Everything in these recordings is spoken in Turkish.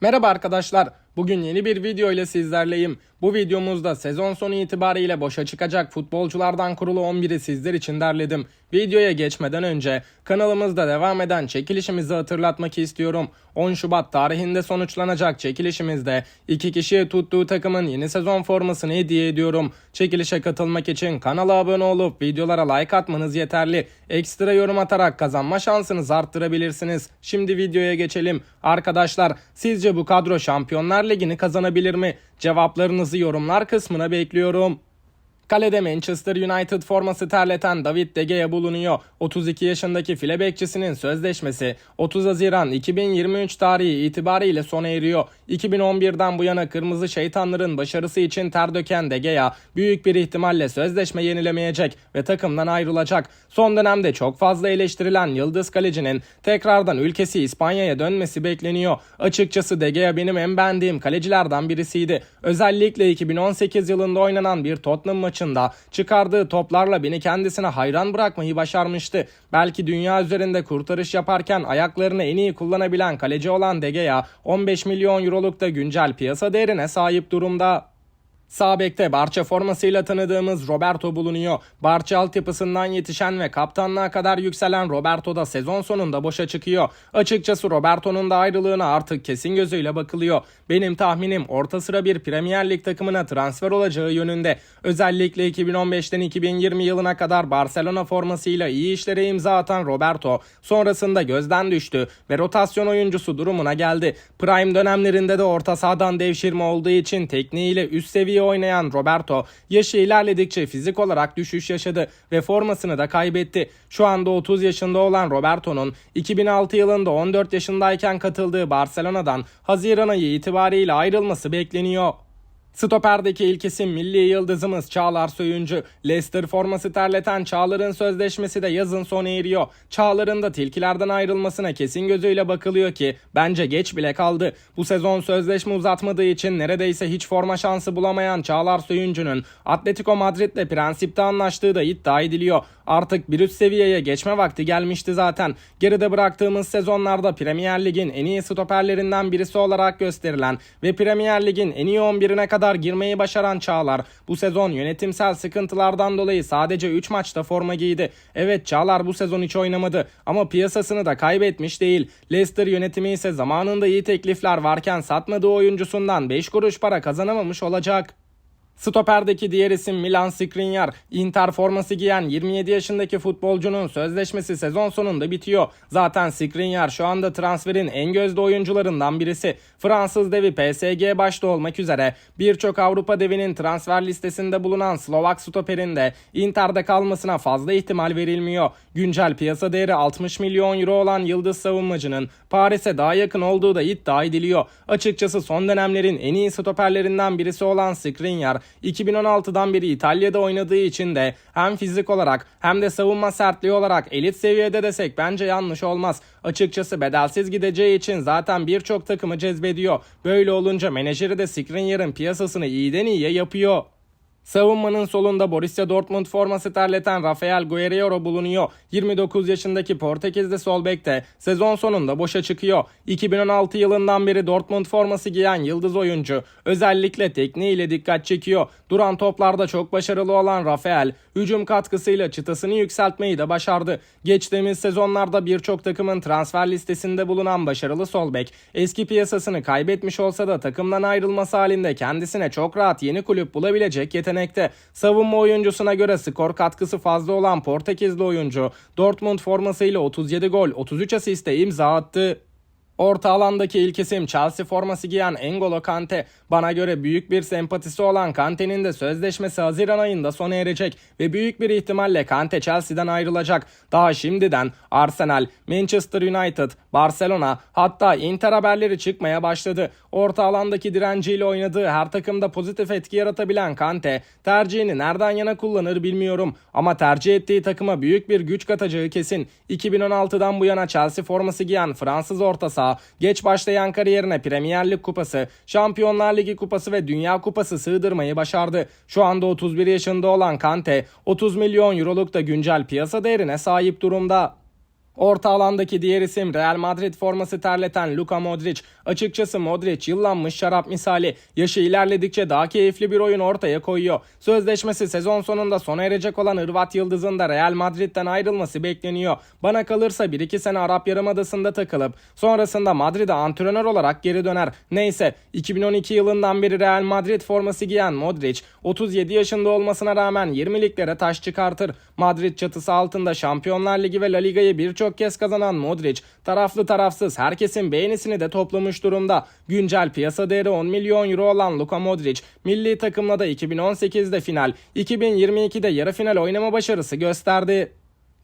Merhaba arkadaşlar. Bugün yeni bir video ile sizlerleyim. Bu videomuzda sezon sonu itibariyle boşa çıkacak futbolculardan kurulu 11'i sizler için derledim. Videoya geçmeden önce kanalımızda devam eden çekilişimizi hatırlatmak istiyorum. 10 Şubat tarihinde sonuçlanacak çekilişimizde iki kişiye tuttuğu takımın yeni sezon formasını hediye ediyorum. Çekilişe katılmak için kanala abone olup videolara like atmanız yeterli. Ekstra yorum atarak kazanma şansınızı arttırabilirsiniz. Şimdi videoya geçelim. Arkadaşlar sizce bu kadro Şampiyonlar Ligi'ni kazanabilir mi? Cevaplarınızı yorumlar kısmına bekliyorum. Kalede Manchester United forması terleten David De Gea bulunuyor. 32 yaşındaki file bekçisinin sözleşmesi 30 Haziran 2023 tarihi itibariyle sona eriyor. 2011'den bu yana Kırmızı Şeytanların başarısı için ter döken De Gea büyük bir ihtimalle sözleşme yenilemeyecek ve takımdan ayrılacak. Son dönemde çok fazla eleştirilen Yıldız Kalecinin tekrardan ülkesi İspanya'ya dönmesi bekleniyor. Açıkçası De Gea benim en beğendiğim kalecilerden birisiydi. Özellikle 2018 yılında oynanan bir Tottenham maçında çıkardığı toplarla beni kendisine hayran bırakmayı başarmıştı. Belki dünya üzerinde kurtarış yaparken ayaklarını en iyi kullanabilen kaleci olan De Gea 15 milyon euroluk da güncel piyasa değerine sahip durumda. Sağ bekte Barça formasıyla tanıdığımız Roberto bulunuyor. Barça altyapısından yetişen ve kaptanlığa kadar yükselen Roberto da sezon sonunda boşa çıkıyor. Açıkçası Roberto'nun da ayrılığına artık kesin gözüyle bakılıyor. Benim tahminim orta sıra bir Premier Lig takımına transfer olacağı yönünde. Özellikle 2015'ten 2020 yılına kadar Barcelona formasıyla iyi işlere imza atan Roberto sonrasında gözden düştü ve rotasyon oyuncusu durumuna geldi. Prime dönemlerinde de orta sahadan devşirme olduğu için tekniğiyle üst seviye oynayan Roberto yaşı ilerledikçe fizik olarak düşüş yaşadı ve formasını da kaybetti. Şu anda 30 yaşında olan Roberto'nun 2006 yılında 14 yaşındayken katıldığı Barcelona'dan Haziran ayı itibariyle ayrılması bekleniyor. Stoperdeki ilk isim milli yıldızımız Çağlar Söyüncü. Leicester forması terleten Çağlar'ın sözleşmesi de yazın sona eriyor. Çağlar'ın da tilkilerden ayrılmasına kesin gözüyle bakılıyor ki bence geç bile kaldı. Bu sezon sözleşme uzatmadığı için neredeyse hiç forma şansı bulamayan Çağlar Söyüncü'nün Atletico Madrid'le prensipte anlaştığı da iddia ediliyor. Artık bir üst seviyeye geçme vakti gelmişti zaten. Geride bıraktığımız sezonlarda Premier Lig'in en iyi stoperlerinden birisi olarak gösterilen ve Premier Lig'in en iyi 11'ine kadar girmeyi başaran Çağlar bu sezon yönetimsel sıkıntılardan dolayı sadece 3 maçta forma giydi. Evet Çağlar bu sezon hiç oynamadı ama piyasasını da kaybetmiş değil. Leicester yönetimi ise zamanında iyi teklifler varken satmadığı oyuncusundan 5 kuruş para kazanamamış olacak. Stoperdeki diğer isim Milan Skriniar. Inter forması giyen 27 yaşındaki futbolcunun sözleşmesi sezon sonunda bitiyor. Zaten Skriniar şu anda transferin en gözde oyuncularından birisi. Fransız devi PSG başta olmak üzere birçok Avrupa devinin transfer listesinde bulunan Slovak stoperin de Inter'de kalmasına fazla ihtimal verilmiyor. Güncel piyasa değeri 60 milyon euro olan yıldız savunmacının Paris'e daha yakın olduğu da iddia ediliyor. Açıkçası son dönemlerin en iyi stoperlerinden birisi olan Skriniar 2016'dan beri İtalya'da oynadığı için de hem fizik olarak hem de savunma sertliği olarak elit seviyede desek bence yanlış olmaz. Açıkçası bedelsiz gideceği için zaten birçok takımı cezbediyor. Böyle olunca menajeri de Skriniar'ın piyasasını iyiden iyiye yapıyor. Savunmanın solunda Borussia Dortmund forması terleten Rafael Guerreiro bulunuyor. 29 yaşındaki Portekizli sol bek de sezon sonunda boşa çıkıyor. 2016 yılından beri Dortmund forması giyen yıldız oyuncu özellikle tekniğiyle dikkat çekiyor. Duran toplarda çok başarılı olan Rafael hücum katkısıyla çıtasını yükseltmeyi de başardı. Geçtiğimiz sezonlarda birçok takımın transfer listesinde bulunan başarılı sol bek eski piyasasını kaybetmiş olsa da takımdan ayrılması halinde kendisine çok rahat yeni kulüp bulabilecek yetenekte. Savunma oyuncusuna göre skor katkısı fazla olan Portekizli oyuncu Dortmund formasıyla 37 gol 33 asiste imza attı. Orta alandaki ilk isim Chelsea forması giyen N'Golo Kante. Bana göre büyük bir sempatisi olan Kante'nin de sözleşmesi Haziran ayında sona erecek ve büyük bir ihtimalle Kante Chelsea'den ayrılacak. Daha şimdiden Arsenal, Manchester United, Barcelona hatta Inter haberleri çıkmaya başladı. Orta alandaki direnciyle oynadığı her takımda pozitif etki yaratabilen Kante tercihini nereden yana kullanır bilmiyorum ama tercih ettiği takıma büyük bir güç katacağı kesin. 2016'dan bu yana Chelsea forması giyen Fransız orta saha geç başlayan kariyerine Premier Lig kupası, Şampiyonlar Ligi kupası ve Dünya kupası sığdırmayı başardı. Şu anda 31 yaşında olan Kante 30 milyon euroluk da güncel piyasa değerine sahip durumda. Orta alandaki diğer isim Real Madrid forması terleten Luka Modric. Açıkçası Modric yıllanmış şarap misali. Yaşı ilerledikçe daha keyifli bir oyun ortaya koyuyor. Sözleşmesi sezon sonunda sona erecek olan Hırvat Yıldız'ın da Real Madrid'den ayrılması bekleniyor. Bana kalırsa 1-2 sene Arap Yarımadası'nda takılıp sonrasında Madrid'e antrenör olarak geri döner. Neyse 2012 yılından beri Real Madrid forması giyen Modric 37 yaşında olmasına rağmen 20 liglere taş çıkartır. Madrid çatısı altında Şampiyonlar Ligi ve La Liga'yı birçok kez kazanan Modric taraflı tarafsız herkesin beğenisini de toplamış durumda. Güncel piyasa değeri 10 milyon euro olan Luka Modric milli takımla da 2018'de final, 2022'de yarı final oynama başarısı gösterdi.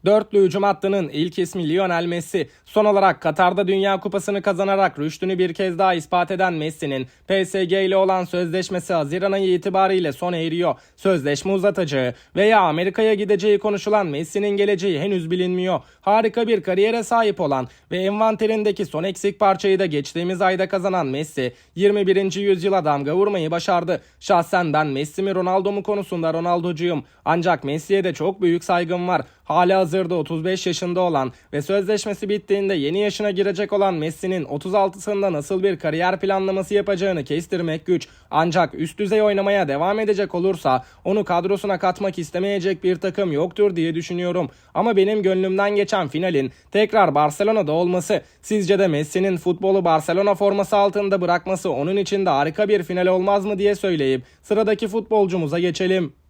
Dörtlü hücum hattının ilk ismi Lionel Messi. Son olarak Katar'da Dünya Kupası'nı kazanarak rüştünü bir kez daha ispat eden Messi'nin PSG ile olan sözleşmesi Haziran ayı itibariyle sona eriyor. Sözleşme uzatacağı veya Amerika'ya gideceği konuşulan Messi'nin geleceği henüz bilinmiyor. Harika bir kariyere sahip olan ve envanterindeki son eksik parçayı da geçtiğimiz ayda kazanan Messi 21. yüzyıla damga vurmayı başardı. Şahsen ben Messi mi Ronaldo mu konusunda Ronaldocuyum. Ancak Messi'ye de çok büyük saygım var. Hala hazırda 35 yaşında olan ve sözleşmesi bittiğinde yeni yaşına girecek olan Messi'nin 36'sında nasıl bir kariyer planlaması yapacağını kestirmek güç. Ancak üst düzey oynamaya devam edecek olursa onu kadrosuna katmak istemeyecek bir takım yoktur diye düşünüyorum. Ama benim gönlümden geçen finalin tekrar Barcelona'da olması, sizce de Messi'nin futbolu Barcelona forması altında bırakması onun için de harika bir final olmaz mı diye söyleyip sıradaki futbolcumuza geçelim.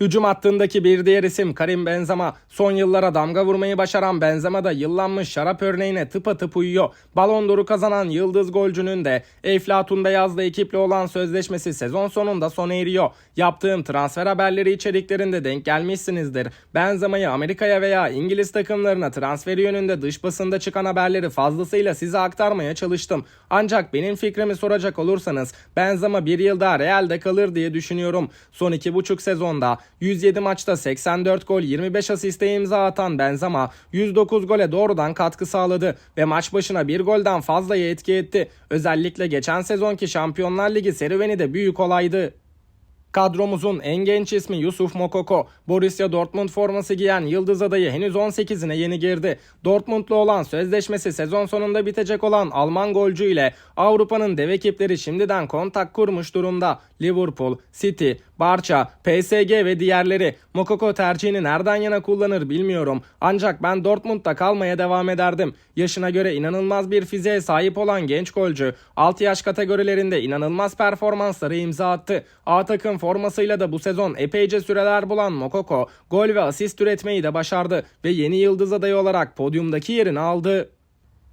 Hücum hattındaki bir diğer isim Karim Benzema. Son yıllara damga vurmayı başaran Benzema da yıllanmış şarap örneğine tıpatıp uyuyor. Balon d'Or'u kazanan yıldız golcünün de Eflatun Beyaz'da ekiple olan sözleşmesi sezon sonunda sona eriyor. Yaptığım transfer haberleri içeriklerinde denk gelmişsinizdir. Benzema'yı Amerika'ya veya İngiliz takımlarına transferi yönünde dış basında çıkan haberleri fazlasıyla size aktarmaya çalıştım. Ancak benim fikrimi soracak olursanız Benzema bir yıl daha Real'de kalır diye düşünüyorum. Son iki buçuk sezonda 107 maçta 84 gol 25 asiste imza atan Benzema 109 gole doğrudan katkı sağladı ve maç başına bir golden fazlayı etki etti. Özellikle geçen sezonki Şampiyonlar Ligi serüveni de büyük olaydı. Kadromuzun en genç ismi Yusuf Mokoko. Borussia Dortmund forması giyen Yıldız adayı henüz 18'ine yeni girdi. Dortmund'lu olan sözleşmesi sezon sonunda bitecek olan Alman golcü ile Avrupa'nın dev ekipleri şimdiden kontak kurmuş durumda. Liverpool, City, Barça, PSG ve diğerleri Mokoko tercihini nereden yana kullanır bilmiyorum. Ancak ben Dortmund'da kalmaya devam ederdim. Yaşına göre inanılmaz bir fiziğe sahip olan genç golcü 6 yaş kategorilerinde inanılmaz performansları imza attı. A takım formasıyla da bu sezon epeyce süreler bulan Mokoko gol ve asist üretmeyi de başardı ve yeni yıldız adayı olarak podyumdaki yerini aldı.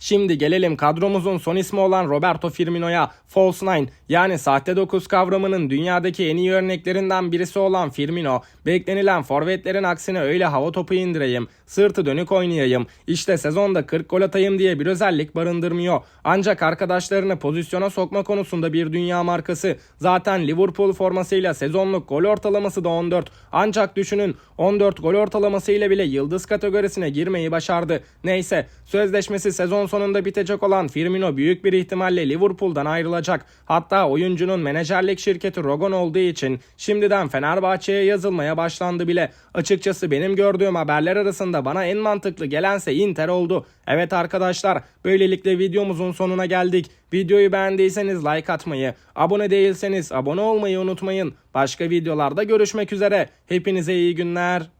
Şimdi gelelim kadromuzun son ismi olan Roberto Firmino'ya. False Nine yani sahte 9 kavramının dünyadaki en iyi örneklerinden birisi olan Firmino, beklenilen forvetlerin aksine öyle hava topu indireyim, sırtı dönük oynayayım, işte sezonda 40 gol atayım diye bir özellik barındırmıyor. Ancak arkadaşlarını pozisyona sokma konusunda bir dünya markası. Zaten Liverpool formasıyla sezonluk gol ortalaması da 14. Ancak düşünün 14 gol ortalamasıyla bile yıldız kategorisine girmeyi başardı. Neyse sözleşmesi sezon sonunda bitecek olan Firmino büyük bir ihtimalle Liverpool'dan ayrılacak. Hatta oyuncunun menajerlik şirketi Rogon olduğu için şimdiden Fenerbahçe'ye yazılmaya başlandı bile. Açıkçası benim gördüğüm haberler arasında bana en mantıklı gelense Inter oldu. Evet arkadaşlar böylelikle videomuzun sonuna geldik. Videoyu beğendiyseniz like atmayı, abone değilseniz abone olmayı unutmayın. Başka videolarda görüşmek üzere. Hepinize iyi günler.